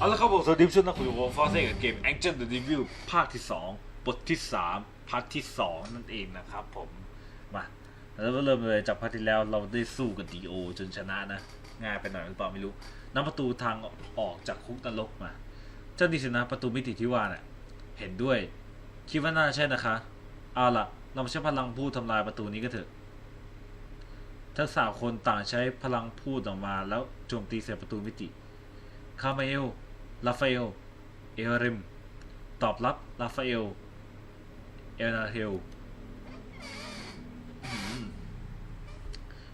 เอาละครับผมสวัสดีผู้ชมนะคุยกับผมฟอสเซ่กับเกม Angel the Devil ภาคที่ 2 บทที่ 3 พาร์ทที่ 2 นั่นเองนะครับผม มาแล้วก็เริ่มเลยจากพาร์ทที่แล้วเราได้สู้กับดีโอจนชนะนะ ง่ายไปหน่อยหรือเปล่าไม่รู้นำประตูทางออกจากคุกนรกมา เจ้าดิสินะประตูมิติที่ว่าน่ะเห็นด้วย คิดว่าน่าใช่นะคะ เอาล่ะ เรามาใช้พลังพูดทำลายประตูนี้ก็เถอะทั้งสามคนต่างใช้พลังพูดออกมาแล้วโจมตีใส่ประตูมิติ คาเมล ลาฟาเอล เอริม ตอบรับลาฟาเอล เอลนาเทล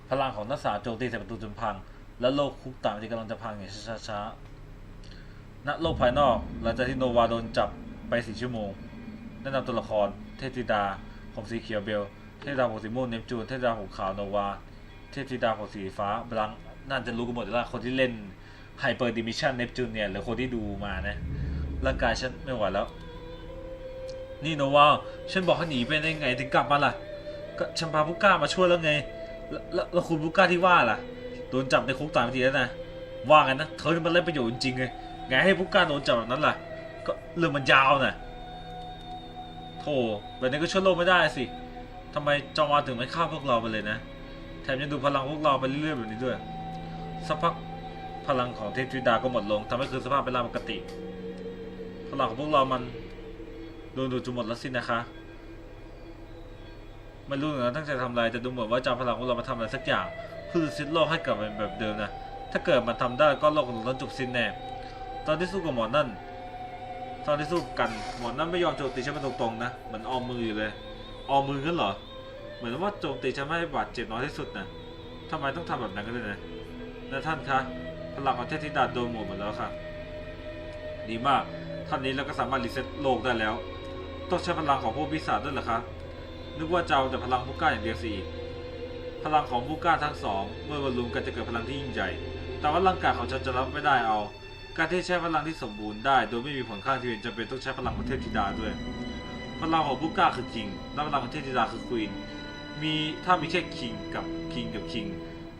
พลังของนักษาโจมตีใส่ประตูจนพัง และโลกคุกตามที่กำลังจะพังอย่างช้าๆณโลกภายนอกหลังจากที่โนวาโดนจับไปสี่ชั่วโมง แนะนำตัวละคร เทพธิดาผมสีเขียวเบล เทพธิดาผมสีม่วงเนปจูน เทพธิดาผมขาวโนวา เทพธิดาผมสีฟ้าบลังน่าจะรู้กันหมดแล้วล่ะคนที่เล่น ไฮเปอร์ดิมิชันเนปจูนเนี่ยหรือคนที่ดูมานะร่างกายฉันไม่ไหวแล้ว นี่โนวาฉันบอกให้หนีไปได้ไงถึงกลับมาล่ะ ก็ฉันพาบุก้ามาช่วยแล้วไง แล้วแล้วคุณบุก้าที่ว่าล่ะโดนจับในคุกตามทีแล้วนะว่ากันนะเธอนี่มันไร้ประโยชน์จริงๆเลยไงให้บุก้าโดนจับแบบนั้นล่ะ ก็เรื่องมันยาวน่ะโธ่แบบนี้ก็ช่วยโลกไม่ได้สิทำไมจอมาถึงไม่ฆ่าพวกเราไปเลยนะ แถมยังดูพลังพวกเราไปเรื่อยๆแบบนี้ด้วยสักพัก พลังของเทพธิดาก็หมดลงทำให้คืนสภาพเป็นราปกติ พลังของพวกเรามันโดนดูดจนหมดแล้วสินะคะไม่รู้เหมือนกันตั้งใจทำอะไรแต่ดูเหมือนว่าจะเอาพลังของเรามาทำอะไรสักอย่างเพื่อสิ้นโลกให้กลับเป็นแบบเดิมนะถ้าเกิดมันทำได้ก็โลกของเราต้องจบสิ้นแน่ตอนที่สู้กับหมอนั่นตอนที่สู้กันหมอนั่นไม่ยอมโจมตีฉันมาตรงๆนะเหมือนออมมืออยู่เลยออมมืองั้นเหรอเหมือนว่าโจมตีฉันไม่ให้บาดเจ็บน้อยที่สุดนะทำไมต้องทำแบบนั้นกันด้วยนะและท่านคะ พลังของเทพธิดาโดนหมดหมดแล้วค่ะ ดีมากท่านนี้เราก็สามารถรีเซ็ตโลกได้แล้ว ต้องใช้พลังของพวกปีศาจด้วยเหรอคะ นึกว่าจะเอาแต่พลังผู้กล้าอย่างเดียวสิพลังของผู้กล้าทั้งสอง เมื่อมารวมกันจะเกิดพลังที่ยิ่งใหญ่ แต่ว่าร่างกายของฉันจะรับไม่ได้เอา การที่ใช้พลังที่สมบูรณ์ได้ โดยไม่มีผลข้างเคียงจำเป็นต้องใช้พลังของเทพธิดาด้วย พลังของผู้กล้าคือคิง และพลังของเทพธิดาคือควีน มีถ้ามีแค่คิงกับคิงกับคิง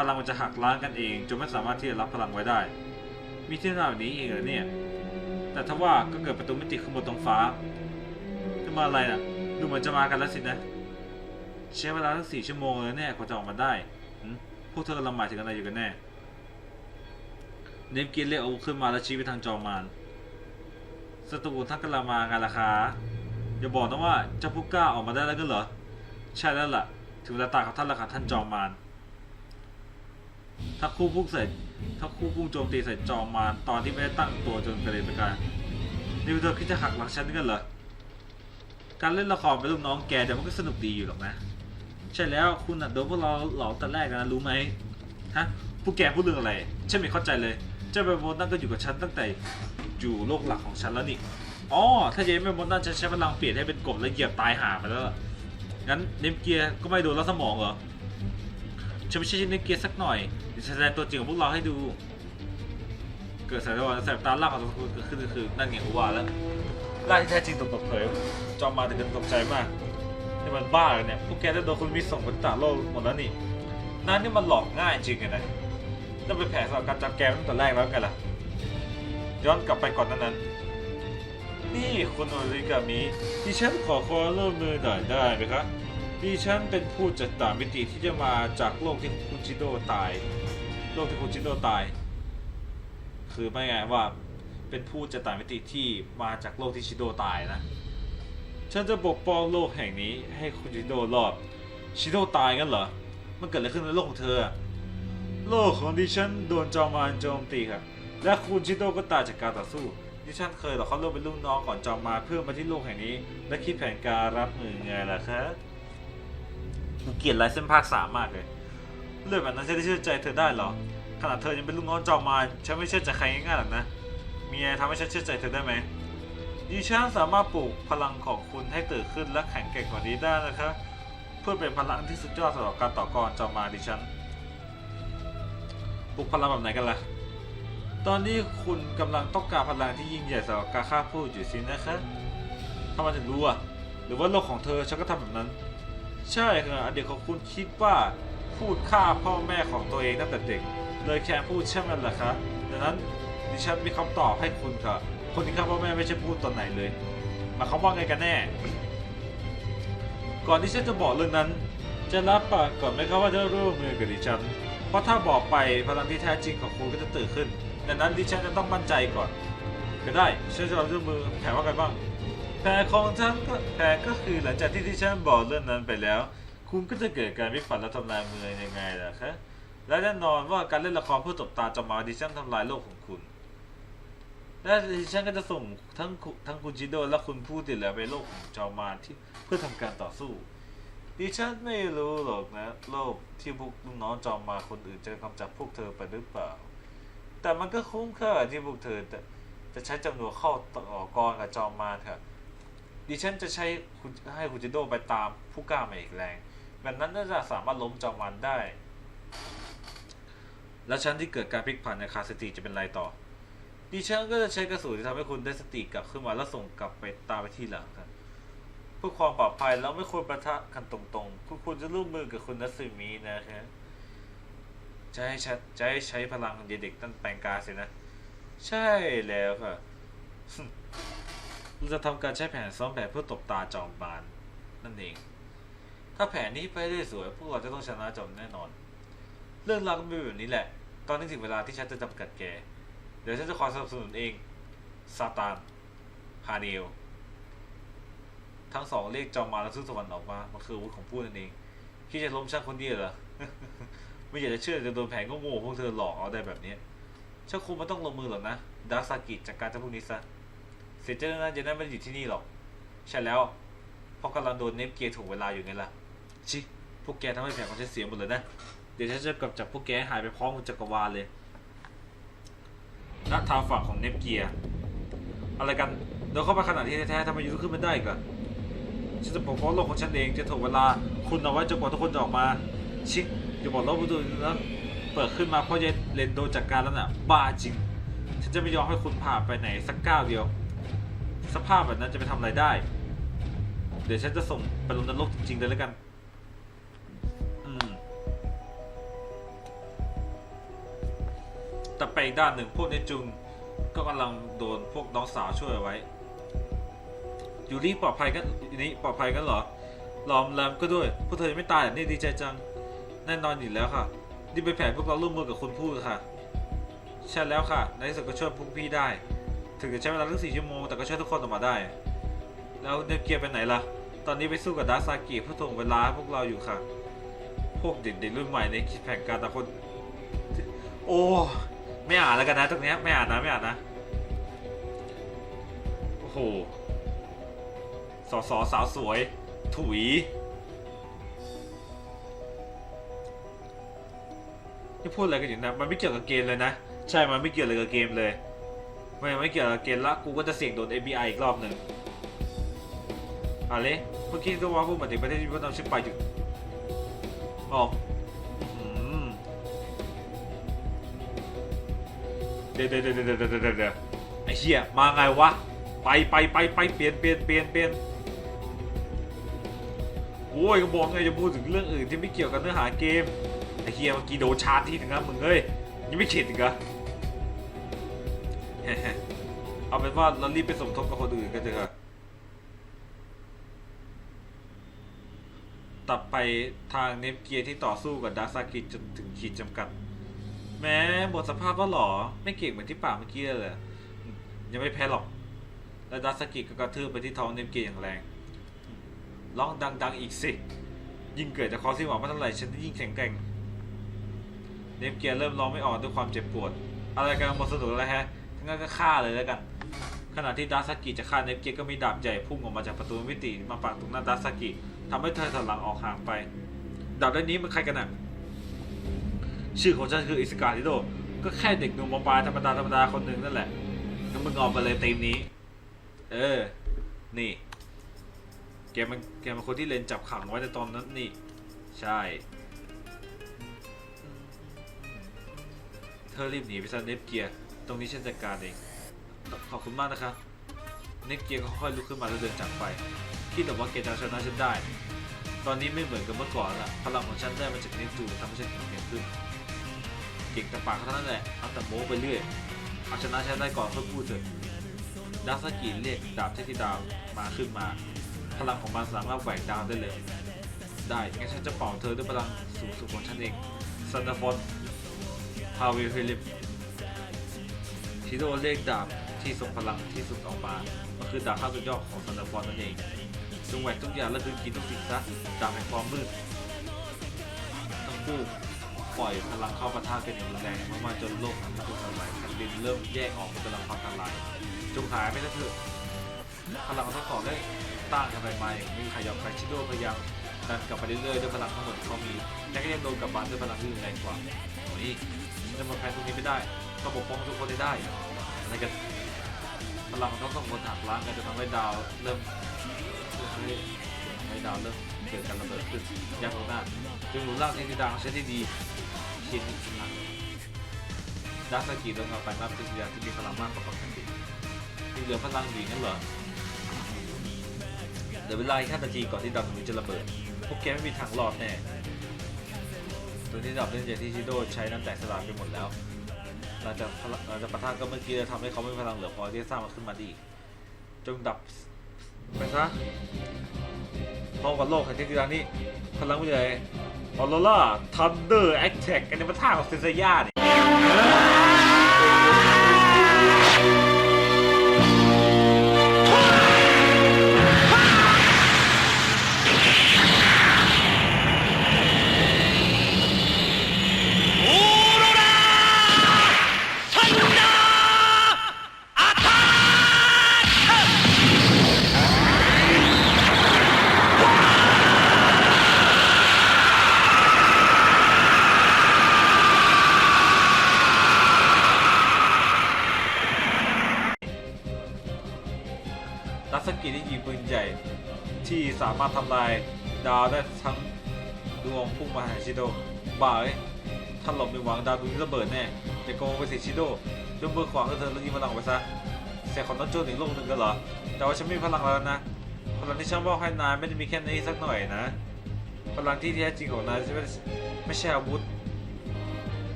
พลังมันจะหักล้างกันเองจนไม่สามารถที่จะรับพลังไว้ได้ มีที่มาแบบนี้เองเหรอเนี่ย แต่ถ้าว่าก็เกิดประตูมิติขึ้นบนท้องฟ้าจะมาอะไรน่ะ ดูเหมือนจะมากันแล้วสินะ ใช้เวลาตั้งสี่ชั่วโมงเลยแน่กว่าจะออกมาได้พวกเธอกำลังหมายถึงอะไรอยู่กันแน่ เนฟกินเรียกอาวุธขึ้นมาแล้วชี้ไปทางจอมานศัตรูท่านกำลังมาไงล่ะคะอย่าบอกนะว่าเจ้าพุก้าออกมาได้แล้วก็เหรอ ใช่แล้วล่ะ ถึงเวลาตายของท่านแล้วค่ะท่านจอมาร ถ้าคู่พุ่งใส่ถ้าคู่พุ่งโจมตีใส่จอมมารตอนที่ไม่ได้ตั้งตัวจนกระเด็นไปไกลนี่เธอคิดจะหักหลังฉันกันเหรอ การเล่นละครเป็นลูกน้องแกเดี๋ยวมันก็สนุกดีอยู่หรอกนะ ใช่แล้วคุณน่ะโดนพวกเราหลอกแต่แรกนะรู้ไหมฮะพวกแกพูดเรื่องอะไร ฉันไม่เข้าใจเลย เจ้าแมวมดนั่นก็อยู่กับฉันตั้งแต่อยู่โลกหลักของฉันแล้วนี่ อ๋อ ถ้าเจ๊แมวมดนั่นจะใช้พลังเปลี่ยนให้เป็นกบแล้วเหยียบตายหาไปแล้ว งั้นเนมเกียร์ก็ไม่โดนลัดสมองเหรอ ฉันไม่ใช่เนมเกียร์สักหน่อยเดี๋ยวแสดงตัวจริงของพวกเราให้ดู เกิดสายตาแสบตาล่างของตัวคุณกิดขึ้นก็คือนั่นไงกูว่าแล้วร่างที่แท้จริงถูกเปิดเผยจอมมาถึงกันตกใจมากนี่มันบ้าเลยเนี่ยพวกแกได้โดนคุณมิสส่งไปต่างโลกหมดแล้วนี่นั่นนี่มันหลอกง่ายจริงไงนะนั่นเป็นแผนสำหรับการจับแกตั้งแต่แรกแล้วไงล่ะย้อนกลับไปก่อนนั้นนั้นนี่คุณโอริกามิดิฉันขอความร่วมมือหน่อยได้ไหมครับ ดิฉันเป็นผู้จัดตามมิติที่จะมาจากโลกที่คุณชิโดตาย โลกที่คุณชิโดตาย คือไม่ไงว่าเป็นผู้จัดตามมิติที่มาจากโลกที่ชิโดตายนะ ฉันจะปกป้องโลกแห่งนี้ให้คุณชิโดรอด ชิโดตายกันเหรอ มันเกิดอะไรขึ้นในโลกของเธอ โลกของดิฉันโดนจอมมารโจมตีครับและคุณชิโดก็ตายจากการต่อสู้ดิฉันเคยหลอกเขาเลือกเป็นลูกน้องก่อนจอมมาเพื่อมาที่โลกแห่งนี้ และคิดแผนการรับมือไงล่ะครับ กูเกลียดลายเส้นภาคสามมากเลย เรื่องแบบนั้นจะได้เชื่อใจเธอได้เหรอ ขนาดเธอยังเป็นลูกน้องจอมมารฉันไม่เชื่อใจใครง่ายๆหรอกนะ มีอะไรทำให้ฉันเชื่อใจเธอได้ไหมดิฉันสามารถปลูกพลังของคุณให้ตื่นขึ้นและแข็งแกร่งกว่านี้ได้นะครับเพื่อเป็นพลังที่สุดยอดสำหรับการต่อกรจอมมารดิฉันปลูกพลังแบบไหนกันล่ะ ตอนนี้คุณกำลังต้องการพลังที่ยิ่งใหญ่สำหรับการฆ่าผู้อยู่สินะคะทำไมถึงรู้อะ หรือว่าโลกของเธอฉันก็ทำแบบนั้น ใช่ค่ะอดีตของคุณคิดว่าพูดฆ่าพ่อแม่ของตัวเองตั้งแต่เด็ก เลยแค่พูดใช่ไหมล่ะคะดังนั้นดิฉันมีคำตอบให้คุณค่ะคนที่ข้าพ่อแม่ไม่ใช่พูดตอนไหนเลยหมายความว่าไงกันแน่ ก่อนที่ฉันจะบอกเรื่องนั้น จะรับปากก่อนไหมครับว่าจะร่วมมือกับดิฉัน เพราะถ้าบอกไปพลังที่แท้จริงของคุณก็จะตื่นขึ้นดังนั้นดิฉันจะต้องมั่นใจก่อน ก็ได้ฉันจะร่วมมือแผนว่าไงบ้าง แผนของฉันก็แผนก็คือหลังจากที่ดิฉันบอกเรื่องนั้นไปแล้ว คุณก็จะเกิดการวิฝันและทำลายเมืองยังไงล่ะคะและแน่นอนว่าการเล่นละครเพื่อตบตาจะมาดิฉันทำลายโลกของคุณ และดิฉันก็จะส่งทั้งคุณทั้งคุณจิโดและคุณผู้ที่เหลือไปโลกของจอมมารที่เพื่อทำการต่อสู้ดิฉันไม่รู้หรอกนะโลกที่พวกลูกน้องจอมมารคนอื่นจะกำจัดพวกเธอไปหรือเปล่า แต่มันก็คุ้มค่าที่พวกเธอจะจะใช้จำนวนเข้าต่อกรกับจอมมารค่ะ ดิฉันจะใช้ให้คุณจิโดไปตามผู้กล้ามาอีกแรง แบบนั้นน่าจะสามารถล้มจอมมารได้ แล้วฉันที่เกิดการพลิกผันในคาสติจะเป็นไรต่อ ดิฉันก็จะใช้กระสุนที่ทำให้คุณได้สติกลับขึ้นมาแล้วส่งกลับไปตามไปที่หลังครับเพื่อความปลอดภัยแล้วไม่ควรประทะกันตรงๆ คุณควรจะร่วมมือกับคุณนัสซึมินะครับจะให้จะให้ใช้พลังเด็กๆตั้งแปลงกาสินะ ใช่แล้วค่ะ เราจะทำการใช้แผนซ้อมแผนเพื่อตบตาจอมบานนั่นเอง ถ้าแผนนี้ไปได้สวยพวกเราจะต้องชนะจอมแน่นอน เรื่องราวก็เป็นแบบนี้แหละ ตอนนี้ถึงเวลาที่ฉันจะจำกัดแก เดี๋ยวฉันจะคอยสนับสนุนเองซาตานฮาเนลทั้งสองเรียกจอมมารและทุกสวรรค์ออกมา มันคืออาวุธของผู้นั่นเองคิดจะล้มช่างคนเดียวเหรอ ไม่อยากจะเชื่อจะโดนแผนก็โง่พวกเธอหลอกเอาได้แบบนี้ฉันคงไม่ต้องลงมือหรอกนะ ดาร์กซากิจัดการเจ้าพวกนี้ซะ เสียเจ้านั้นจะได้ไม่ได้อยู่ที่นี่หรอก ใช่แล้ว เพราะกำลังโดนเนฟเกียร์ถ่วงเวลาอยู่ไงล่ะ ชิ พวกแกทำให้แผนของฉันเสียหมดเลยนะ เดี๋ยวฉันจะกำจับพวกแกหายไปพร้อมกับจักรวาลเลยณทางฝั่งของเนฟเกียร์อะไรกันเดินเข้าไปขนาดที่แท้ๆทำไมอยูขึ้นไม่ได้กันฉันจะปกป้องโลกของฉันเองจะถ่วงเวลาคุณเอาไว้จนกว่าทุกคนจะออกมา ชิอย่าบอกโลกผู้ดูนะเปิดขึ้นมาเพราะเยนเลนโดนจัดการแล้วน่ะ บ้าจริง ฉันจะไม่ยอมให้คุณผ่านไปไหนสักก้าวเดียว สภาพแบบนั้นจะไปทำอะไรได้ เดี๋ยวฉันจะส่งไปลงนรกจริงๆเลยแล้วกัน อืม แต่ไปอีกด้านหนึ่งพวกเนจุงก็กำลังโดนพวกน้องสาวช่วยเอาไว้ ยูริปลอดภัยกันยูริปลอดภัยกันเหรอลอมแรมก็ด้วย พวกเธอยังไม่ตายเหรอนี่ดีใจจัง แน่นอนอยู่แล้วค่ะ นี่เป็นแผนพวกเราร่วมมือกับคุณพูดค่ะ ใช่แล้วค่ะ ในที่สุดก็ช่วยพวกพี่ได้ ถึงจะใช้เวลาตั้งสี่ชั่วโมง แต่ก็ช่วยทุกคนออกมาได้ แล้วเนเกียร์ไปไหนล่ะ ตอนนี้ไปสู้กับดาซากิเพื่อถ่วงเวลาพวกเราอยู่ค่ะ พวกเด็กๆรุ่นใหม่ในคิดแผนการแต่คน โอ้ไม่อ่านแล้วกันนะตรงนี้ไม่อ่านนะไม่อ่านนะ โอ้โหสอสอสาวสวย ถุยนี่พูดอะไรกันอยู่นะ มันไม่เกี่ยวกับเกมเลยนะ ใช่ มันไม่เกี่ยวอะไรกับเกมเลย ไม่ไม่เกี่ยวกับเกมละกูก็จะเสี่ยงโดน FBI อีกรอบหนึ่งอะไรเมื่อกี้ก็ว่าพูดมาถึงประเทศที่พวกเราชื่อไปอยู่อ๋ออื้อหือเดี๋ยวเดี๋ยวเดี๋ยวเดี๋ยวเดี๋ยวเดี๋ยวเดี๋ยวไอ้เหี้ยมาไงวะไปไปไปไปเปลี่ยนเปลี่ยนเปลี่ยนเปลี่ยนโอ้ยก็บอกไงจะพูดถึงเรื่องอื่นที่ไม่เกี่ยวกับเนื้อหาเกมไอ้เฮียเมื่อกี้โดนชาร์จที่ถึงนะมึงเอ้ยยังไม่เข็ดอีกเหรอ เอาเป็นว่าเรารีบไปสมทบกับคนอื่นกันเถอะตัดไปทางเนฟเกียร์ที่ต่อสู้กับดาร์ซากิจนถึงขีดจำกัด แม้หมดสภาพแล้วเหรอ ไม่เก่งเหมือนที่ป่าเมื่อกี้เลยยังไม่แพ้หรอก และดาร์ซากิก็กระทืบไปที่ท้องเนฟเกียร์อย่างแรงร้องดัง ๆ อีกสิ ยิ่งเกิดจากความสิ้นหวังมาเท่าไหร่ฉันจะยิ่งแข็งแกร่ง เนฟเกียร์เริ่มร้องไม่ออกด้วยความเจ็บปวด อะไรกันหมดสนุกแล้วฮะ งั้นก็ฆ่าเลยแล้วกัน ขณะที่ดาร์ซากิจะฆ่าเนฟเกียก็มีดาบใหญ่พุ่งออกมาจากประตูมิติมาปักตรงหน้าดาร์ซากิทำให้เธอถลังออกห่างไป ดาบเล่มนี้มันใครกันน่ะชื่อของฉันคืออิสกาลิโดก็แค่เด็กหนุ่มมปลายธรรมดาธรรมดาคนหนึ่งนั่นแหละงั้นมึงออกไปเลยตีมนี้ เออ นี่แกมันแกมันคนที่เลนจับขังไว้ในตอนนั้นนี่ ใช่ เธอรีบหนีไปซะเนฟเกียร์ ตรงนี้ฉันจัดการเอง ขอบคุณมากนะคะเนฟเกียร์ก็ค่อยลุกขึ้นมาแล้วเดินจากไป คิดแต่ว่าแกจะเอาชนะฉันได้ ตอนนี้ไม่เหมือนกับเมื่อก่อนละพลังของฉันได้มาจากเนฟจูทำให้ฉันแข็งแกร่งขึ้น เก่งแต่ปากเท่านั้นแหละเอาแต่โม้ไปเรื่อย เอาชนะฉันได้ก่อนค่อพูดเถอะดักสกิเรียกดาบเทพธิดาวมาขึ้นมา พลังของมันสามารถแหวกดาวได้เลย ได้งั้นฉันจะเป่าเธอด้วยพลังสูงสุดของฉันเองซันดาฟอนฮาวิฟิลิป ชิโดเรียกดาบที่ทรงพลังที่สุดออกมามันคือดาบข้าสุดยอดของซันดาฟอนนั่นเองจงแหวกทุกอย่างและคืนกินทุกสิ่งซะดาบแห่งความมืดทั้งคู่ปล่อยพลังเข้าปะทะกันอย่างรุนแรงมากๆจนโลกทั้งถูกทำลายแผ่นดินเริ่มแยกออกเป็นกำลังพังทลายจงหายไปซะเถอะพลังของทั้งสองได้ต้านกันไปมาอย่างไม่มีใครยอมใครชิโดพยายามดันกลับไปเรื่อยๆด้วยพลังทั้งหมดที่เขามีแต่ก็ยังโดนกลับบ้านด้วยพลังที่รุนแรงกว่าโอ้ยฉันจะมาแพ้ตรงนี้ไม่ได้ ต้องปกป้องทุกคนให้ได้อะไรกันพลังของทั้งสองคนหักล้างกันจนทำให้ดาวเริ่มทำให้ดาวเริ่มเกิดการระเบิดขึ้นยักษ์ลงหน้าจึงหนุนร่างเทพธิดาของฉันที่ดีเขียนอีกครั้งดาร์กสกีโดนเอาไปมากเป็นเทพธิดาที่มีพลังมากกว่าปกติยังเหลือพลังอยู่งั้นเหรอเหลือเวลาแค่นาทีก่อนที่ดาวดวงนี้จะระเบิด พวกแกไม่มีทางรอดแน่ตัวที่ดับเล่นเจที่ชิโดใช้นั้นแตกสลายไปหมดแล้ว หลังจากหลังจากปะทะก็เมื่อกี้จะทำให้เขาไม่มีพลังเหลือพอที่จะสร้างมันขึ้นมาไดอีกจงดับไปซะพร้อมกับโลกแห่งเทพธิดานี่พลังวิจัยออโรล่าทันเดอร์แอคแท็กอันนี้มันท่าของเซนเซียานี่ นักสกีที่ยิงปืนใหญ่ ที่สามารถทำลายดาวได้ทั้งดวงพุ่งมาหาชิโดบ่าเอ้ยถ้าหลบไม่หวังดาวดวงนี้ระเบิดแน่จะโกงไปเสิชิโดจงเบิกขวางให้เธอแล้วยิงพลังออกไปซะเสียของต้นโจนอีกโลกหนึ่งกันเหรอ แต่ว่าฉันมีพลังแล้วนะ พลังที่ฉันบอกให้นายไม่ได้มีแค่นี้สักหน่อยนะ พลังที่แท้จริงของนายไม่ไม่ใช่อาวุธ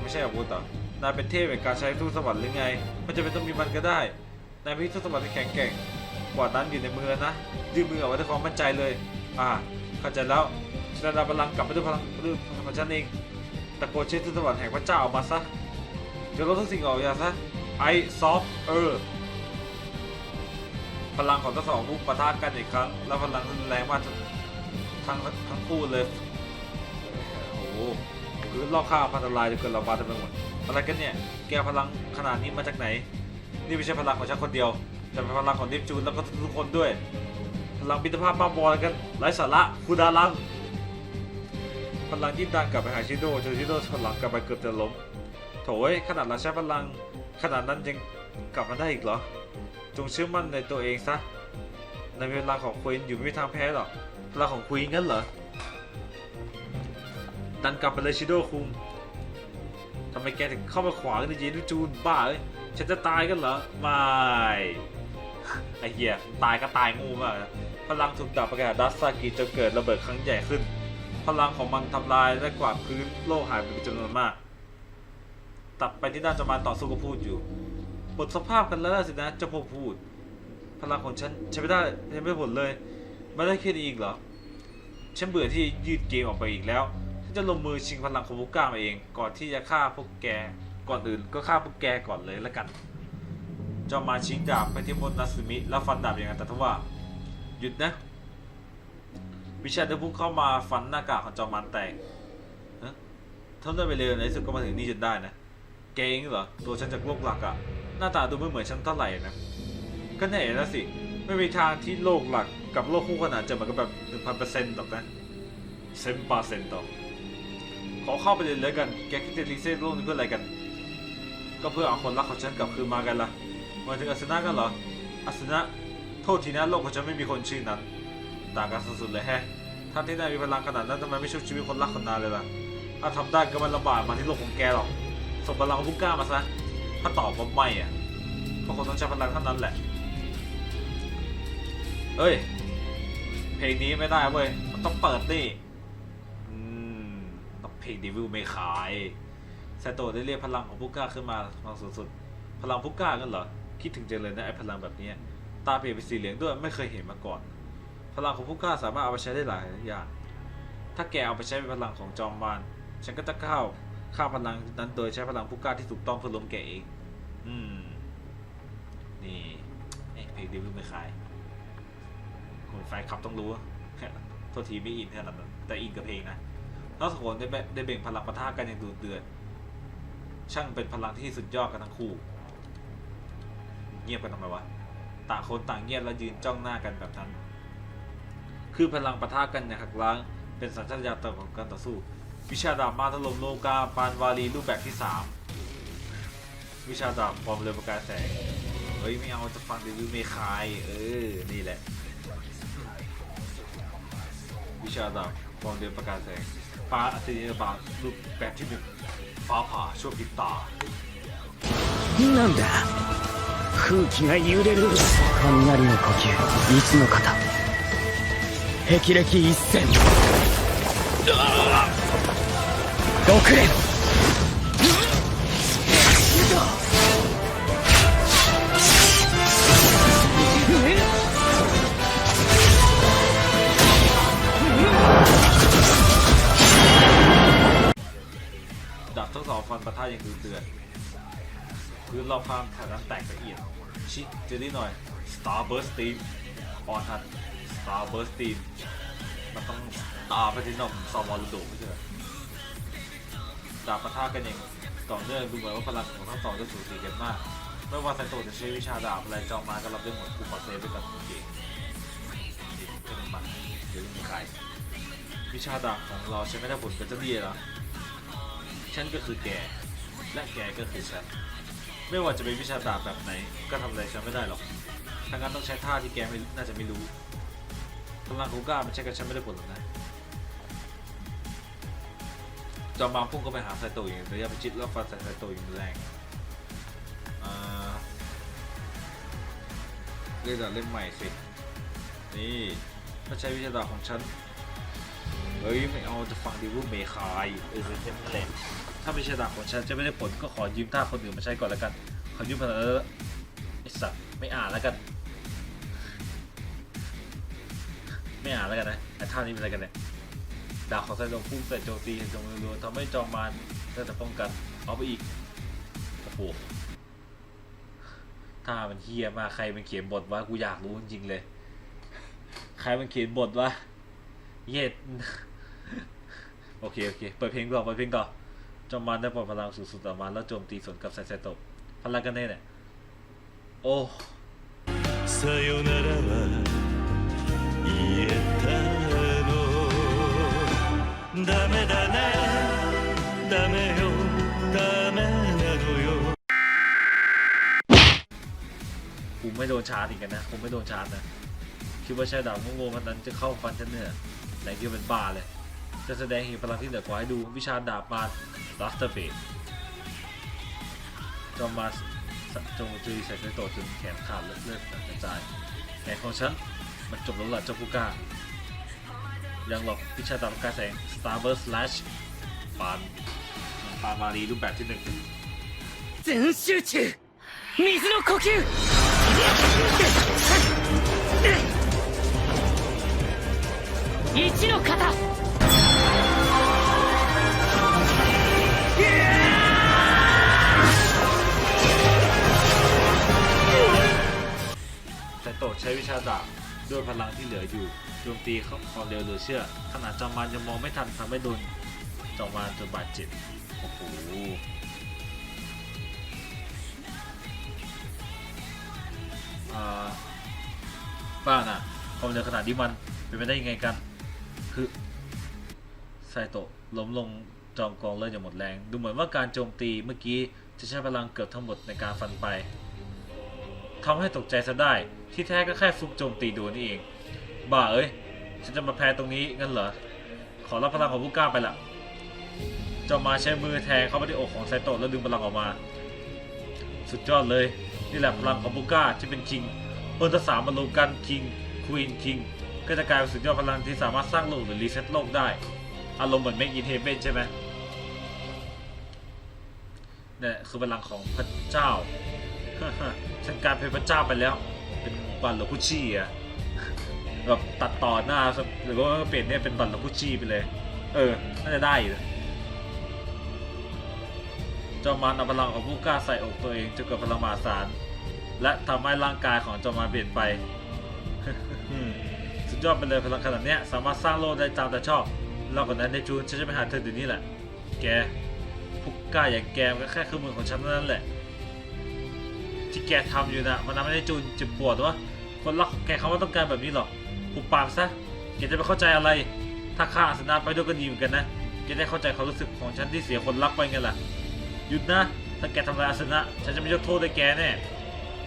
ไม่ใช่อาวุธเหรอนายเป็นเทพแห่งการใช้ทูตสวรรค์หรือไง มันจะเป็นต้องมีมันก็ได้ นายมีทูตสวรรค์ที่แข็งแกร่งกว่านั้นอยู่ในมือแล้วนะยืมมือเอาไว้ด้วยความมั่นใจเลย อ่าเข้าใจแล้วฉันจะนำพลังกลับไปด้วยพลังด้วยพลังของฉันเองตะโกนเชิญทูตสวรรค์แห่งพระเจ้าออกมาซะจะลดทุกสิ่งออกอย่าซะไอซอฟเออพลังของทั้งสองผู้ปะทะกันอีกครั้ง แล้วพลังแรงมากทั้งทั้งคู่เลยโอ้โหคือลอกข้าวพันทลายจนเกิดระบาดเต็มไปหมดอะไรกันเนี่ย แกพลังขนาดนี้มาจากไหน นี่ไม่ใช่พลังของฉันคนเดียว แต่เป็นพลังของเนปจูนแล้วก็ทุกคนด้วย พลังมิตรภาพบ้าบออะไรกันไร้สาระคูดาลังพลังยิ่งดันกลับไปหาชิโดจนชิโดถอยหลังกลับไปเกือบจะล้มโถ่เอ้ยขนาดเราใช้พลังขนาดนั้นยังกลับมาได้อีกเหรอ จงเชื่อมั่นในตัวเองซะ ในเวลาของควีนอยู่ไม่มีทางแพ้หรอกพลังของควีนงั้นเหรอ ดันกลับไปเลยชิโดคุงทำไมแกถึงเข้ามาขวางในเยนจูนบ้าเอ้ย ฉันจะตายกันเหรอ ไม่ ไอเหี้ย ตายก็ตายงูมากนะพลังถูกดับไปกับดัสซากิจนเกิดระเบิดครั้งใหญ่ขึ้น พลังของมันทำลายและกวาดพื้นโลกหายไปเป็นจำนวนมาก ตัดไปที่ด้านจอมานต่อสู้กับพูดอยู่ หมดสภาพกันแล้วสินะเจ้าพวกพูด พลังของฉันใช้ไม่ได้ใช้ไม่หมดเลย ไม่ได้แค่นี้อีกเหรอ ฉันเบื่อที่ยืดเกมออกไปอีกแล้ว ฉันจะลงมือชิงพลังของบุก้ามาเอง ก่อนที่จะฆ่าพวกแก ก่อนอื่นก็ฆ่าพวกแกก่อนเลยละกันจอมมาชิงดาบไปที่มนนาซึมิแล้วฟันดาบอย่างนั้นแต่ทว่า หยุดนะวิชาได้พุ่งเข้ามาฟันหน้ากากของจอมมารแตกฮะทำได้ไปเร็วในที่สุดก็มาถึงนี่จนได้นะ เกงเหรอ ตัวฉันจากโลกหลักอะหน้าตาดูไม่เหมือนฉันเท่าไหร่นะ ก็แน่แล้วสิ ไม่มีทางที่โลกหลักกับโลกคู่ขนานจะเหมือนกับแบบหนึ่งพันเปอร์เซ็นต์หรอกนะเซมปาเซนต์ต่อขอเข้าไปเลยแล้วกัน แกคิดจะรีเซ็ตโลกนี้เพื่ออะไรกัน ก็เพื่อเอาคนรักของฉันกลับคืนมากันละหมายถึงอาสนะกันเหรออาสนะโทษทีนะโลกของฉันไม่มีคนชื่อนั้นต่างกันสุดๆเลยแฮะถ้าที่นายมีพลังขนาดนั้นทำไมไม่ช่วยชีวิตคนรักของนายเลยล่ะถ้าทำได้ก็มันลำบากมาที่โลกของแกหรอกส่งพลังองบุก้ามาซะถ้าตอบว่าไม่อะก็คงต้องใช้พลังเท่านั้นแหละ เอ้ย เพลงนี้ไม่ได้เว้ย มันต้องเปิดดิอืมต้องเพลงเดวิลไม่ขาย ไซโตะได้เรียกพลังของผู้กล้าขึ้นมาพลังสูงสุด พลังผู้กล้ากันเหรอ คิดถึงจังเลยนะไอ้พลังแบบนี้ ตาเปลี่ยนเป็นสีเหลืองด้วยไม่เคยเห็นมาก่อน พลังของผู้กล้าสามารถเอาไปใช้ได้หลายอย่าง ถ้าแกเอาไปใช้เป็นพลังของจอมมารฉันก็จะเข้าข้ามพลังนั้นโดยใช้พลังผู้กล้าที่ถูกต้องเพื่อล้มแกเอง อืม นี่เอ๊ะเพลงเดิวไม่ขายคนแฟนคลับต้องรู้โทษทีไม่อินขนาดนั้นแต่อินกับเพลงนะทั้งสองคนได้ได้เบ่งพลังปะทะกันอย่างดุเดือด ช่างเป็นพลังที่สุดยอดกันทั้งคู่ เงียบกันทำไมวะ ต่างคนต่างเงียบแล้วยืนจ้องหน้ากันแบบนั้น คือพลังปะทะกันอย่างหักล้าง เป็นสัญชาตญาณต่อของการต่อสู้ วิชาดาบมาถล่มโลกาปานวารีรูปแบบที่สามวิชาดาบความเร็วประกายแสง เฮ้ยไม่เอาจะฟังรีวิวไม่คาย เออ นี่แหละ วิชาดาบความเร็วประกายแสงฟ้าอัศนียบารูปแบบที่หนึ่ง ฟ้าผ่าช่วงพริบตา なんだ空気が揺れる雷の呼吸いつの型霹靂一閃極連 อบข้างแถวนั้นแตกละเอียด ชิเจอนี่หน่อย Starburst Team ออนทัน Starburst Team มันต้องตาไปที่นมซอมอลโดไม่ใช่หรอดาบปะทะกันเองต่อเนื่องดูเหมือนว่าพลังของทั้งสองจะสูสีกันมาก ไม่ว่าไซโตะจะใช้วิชาดาบอะไรจอมมาก็รับได้หมดกูขอเซฟไปกับตัวเองเป็นมันเดี๋ยวม่มีใครวิชาดาบของเราใช้ไม่ได้ผลเป็นเจ้าดีหรอฉันก็คือแก และแกก็คือฉัน ไม่ว่าจะเป็นวิชาดาบแบบไหน ก็ทำอะไรฉันไม่ได้หรอกถ้างั้นต้องใช้ท่าที่แกไม่น่าจะไม่รู้พลังของก้ามันใช้กับฉันไม่ได้ผลหรอกนะจอมบางพุ่งก็ไปหาไซโตอย่างระยะประชิดแล้วฟันใส่ไซโตอย่างแรงเล่นดาบเล่มใหม่สิ นี่ถ้าใช้วิชาดาบของฉัน เฮ้ย ไม่เอาจะฟังดีว่าเมคายเออเช่นนั่นแหละ ถ้าไม่ใช่ดาบของฉันจะไม่ได้ผลก็ขอยืมท่าคนอื่นมาใช้ก่อนแล้วกัน ขอยืมพลังเออไอสัตว์ไม่อ่านแล้วกัน ไม่อ่านแล้วกันนะไอท่านี้เป็นอะไรกันเนี่ยดาบของไซโดพุ่งใส่โจมตีจงรัวๆทำให้จอมมารได้แต่ป้องกันเอาไปอีกโอ้โหท่ามันเฮียมากใครมันเขียนบทว่ากูอยากรู้จริงเลย ใครมันเขียนบทวะเย็ดโอเค โอเค เปิดเพลงก่อนเปิดเพลงก่อน จอมมารได้ปล่อยพลังสูงสุดออกมาแล้วโจมตีสวนกับไซไซโตะพลังกันแน่เนี่ย โอ้ さよならは言えたのダメだねダメよダメなのよ กูไม่โดนชาร์จอีกกันนะกูไม่โดนชาร์จนะ คิดว่าใช้ดาบโง่ๆมันนั้นจะเข้าฟันฉันเนี่ยแต่คิดว่าเป็นบ้าเลย จะแสดงเห็นพลังที่เหนือกว่าให้ดูวิชาดาบมา ลัสเตอร์เฟสจอมมาจงจุยใส่ไซโตะจนแขนขาดเลือดเลือดกระจายแขนของฉันมันจบแล้วล่ะเจ้าผู้กล้า ยังหรอกวิชาดาบกระแสง Starburst Slash ปานปานมารีรูปแบบที่หนึ่ง 全集中水の呼吸一の型 โตะใช้วิชาดาบด้วยพลังที่เหลืออยู่โจมตีเข้าความเร็วหลือเชื่อ ขนาดจอมารยังมองไม่ทันทำให้โดนจอมารจนบาดเจ็บโอ้โหอ่าบ้าน่ะความเร็วขนาดนี้มันเป็นไปได้ยังไงกัน คือไซโตะล้มลงจอมกองเลือดอย่างหมดแรง ดูเหมือนว่าการโจมตีเมื่อกี้จะใช้พลังเกือบทั้งหมดในการฟันไปทำให้ตกใจซะได้ ที่แท้ก็แค่ฟุกโจมตีดูนี่เอง บ้าเอ้ย ฉันจะมาแพ้ตรงนี้งั้นเหรอ ขอรับพลังของผู้กล้าไปละจ้ามาใช้มือแทงเข้าไปที่อกของไซโตะแล้วดึงพลังออกมา สุดยอดเลย นี่แหละพลังของผู้กล้าที่เป็นคิงเมื่อทั้งสามมารวมกันคิงควีนคิงก็จะกลายเป็นสุดยอดพลังที่สามารถสร้างโลกหรือรีเซ็ตโลกได้ อารมณ์เหมือนเมกอินเฮเบนใช่ไหมเนี่ยคือพลังของพระเจ้า ฉันกลายเป็นพระเจ้าไปแล้ว บัลลพุชี่อะแบบตัดต่อหน้าหรือว่าเปลี่ยนเนี่ยเป็นบัลลพุชี่ไปเลย เออ น่าจะได้อยู่นะจอมมารเอาพลังของผู้กล้าใส่อกตัวเองจนเกิดพลังมหาศาลและทำให้ร่างกายของจอมมารเปลี่ยนไปสุดยอดไปเลยพลังขนาดเนี้ยสามารถสร้างโลกได้ตามแต่ชอบแล้วกว่านั้นในจูนฉันจะไปหาเธอเดี๋ยวนี้แหละ แกผู้กล้าอย่างแกมันก็แค่เครื่องมือของฉันเท่านั้นแหละ ที่แกทำอยู่นะมันทำให้ในจูนเจ็บปวดวะคนรักแกเขาไม่ต้องการแบบนี้หรอกปุบปามซะแกจะไปเข้าใจอะไร ถ้าข้าอาสนะไปด้วยก็ดีเหมือนกันนะแกได้เข้าใจความรู้สึกของฉันที่เสียคนรักไปไงล่ะหยุดนะ ถ้าแกทำลายอาสนะ ฉันจะไม่ยกโทษให้แกแน่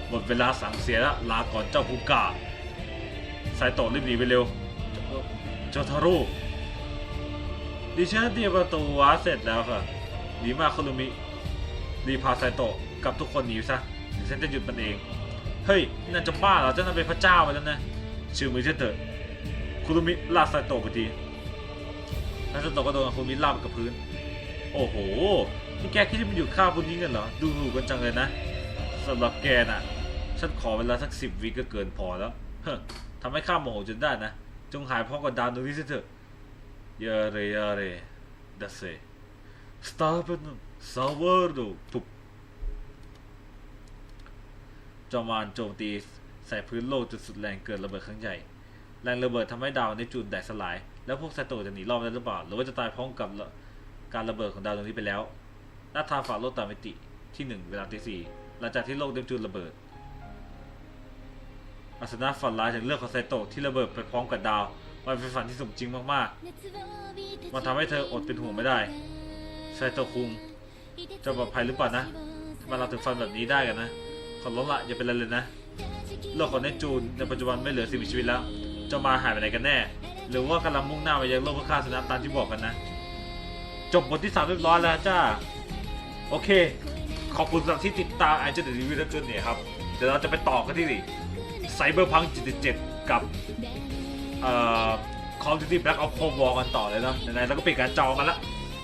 หมดเวลาสั่งเสียแล้วลาก่อนเจ้าผู้กาสายโตรีบหนีไปเร็วเจ้าทารุดิฉันเตรียมประตูว้าเสร็จแล้วค่ะดีมากคุรุมิรีพาสายโตะกับทุกคนหนีซะ ดี๋ยวฉันจะหยุดมันเอง เฮ้ยนี่นายจะบ้าเหรอเจ้านายเป็นพระเจ้าไปแล้วนะชื่อมือฉันเถอะคุรุมิลากสาโตะไปทีล้วสาโตะก็โดนคุรุมิลากกับพื้น โอ้โหนี่แกคิดจะมาอยู่ข้าวพวกนี้กันเหรอ ดูหูกันจังเลยนะสำหรับแกน่ะ ฉันขอเวลาสักสิบวิก็เกินพอแล้วเฮ้ทำให้ข้าโมโหจนได้นะ จงหายเพราะกับดาวดวงนี้เถอะยาเรยาเรดัสเซสตาร์เป็นซาวาร์โดปุ๊บ จอมานโจมตีใส่พื้นโลกจนสุดแรงเกิดระเบิดครั้งใหญ่ แรงระเบิดทำให้ดาวในจูนแตกสลาย แล้วพวกไซโตจะหนีรอดได้หรือเปล่า หรือว่าจะตายพร้อมกับการระเบิดของดาวดวงนี้ไปแล้วหน้าทางฝาโลกตามมิติที่หนึ่งเวลาตีสี่หลังจากที่โลกเดมจูนระเบิดอาสนะฝันร้ายถึงเรื่องของไซโตที่ระเบิดไปพร้อมกับดาวมันเป็นฝันที่สมจริงมากๆ มันทำทำให้เธออดเป็นห่วงไม่ได้ไซโตคุงจะปลอดภัยหรือเปล่านะมาเราถึงฟันแบบนี้ได้กันนะ ขอร้องละอย่าเป็นอะไรเลยนะโลกของเนจูนในปัจจุบันไม่เหลือสิ่งมีชีวิตแล้วจ้ามาหายไปไหนกันแน่ หรือว่ากำลังมุ่งหน้าไปยังโลกเพื่อฆ่าสนะตามที่บอกกันนะ จบบทที่สามเรียบร้อยแล้วจ้า โอเค ขอบคุณสำหรับที่ติดตามไอเจนเดรีวิวและจุนเนี่ยครับ เดี๋ยวเราจะไปต่อกันที่ไซเบอร์พัง77 กับเอ่อ Call of Duty Black Ops Cold War กันต่อเลยเนาะไหนๆเราก็ปิดการจองกันละ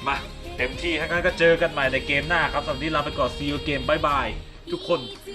มาเต็มที่ถ้างั้นก็เจอกันใหม่ในเกมหน้าครับสำหรับนี้ลาไปก่อน see you again บายบายทุกคน「